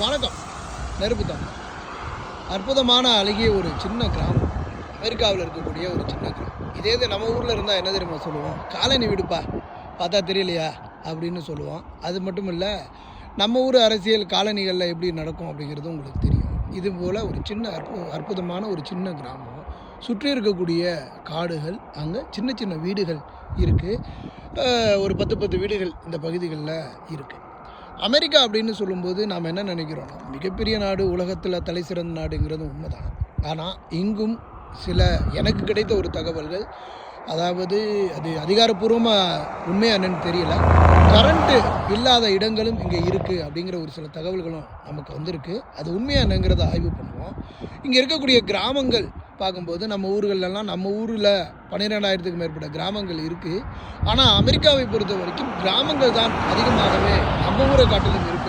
வணக்கம். நெருப்பு தான். அற்புதமான அழகிய ஒரு சின்ன கிராமம். அமெரிக்காவில் இருக்கக்கூடிய ஒரு சின்ன கிராமம். இதே இது நம்ம ஊரில் இருந்தால் என்ன தெரியுமா சொல்லுவோம்? காலனி விடுப்பா. பார்த்தா தெரியலையா? அப்படின்னு சொல்லுவோம். அது மட்டும் இல்லை நம்ம ஊர் அரசியல் காலனிகளில் எப்படி நடக்கும் அப்படிங்கிறது உங்களுக்கு தெரியும். இது போல் ஒரு சின்ன அற்பு அற்புதமான ஒரு சின்ன கிராமம். சுற்றி இருக்கக்கூடிய காடுகள் அங்கே சின்ன சின்ன வீடுகள் இருக்குது ஒரு பத்து பத்து வீடுகள் இந்த பகுதிகளில் இருக்குது அமெரிக்கா அப்படின்னு சொல்லும்போது நாம் என்ன நினைக்கிறோம்னா மிகப்பெரிய நாடு உலகத்தில் தலை சிறந்த நாடுங்கிறது உண்மைதான். ஆனால் இங்கும் சில எனக்கு கிடைத்த ஒரு தகவல்கள் அதாவது அது அதிகாரப்பூர்வமாக உண்மையா என்னன்னு தெரியல. கரண்ட்டு இல்லாத இடங்களும் இங்கே இருக்குது அப்படிங்கிற ஒரு சில தகவல்களும் நமக்கு வந்திருக்கு. அது உண்மையா என்னங்கிறத ஆய்வு பண்ணுவோம். இங்கே இருக்கக்கூடிய கிராமங்கள் பார்க்கும்போது நம்ம ஊர்களெல்லாம் நம்ம ஊரில் பன்னிரெண்டாயிரத்துக்கு மேற்பட்ட கிராமங்கள் இருக்குது ஆனால் அமெரிக்காவை பொறுத்த வரைக்கும் கிராமங்கள் தான் அதிகமாகவே நம்ம ஊரை காட்டிலும் இருக்குது அப்படின்னு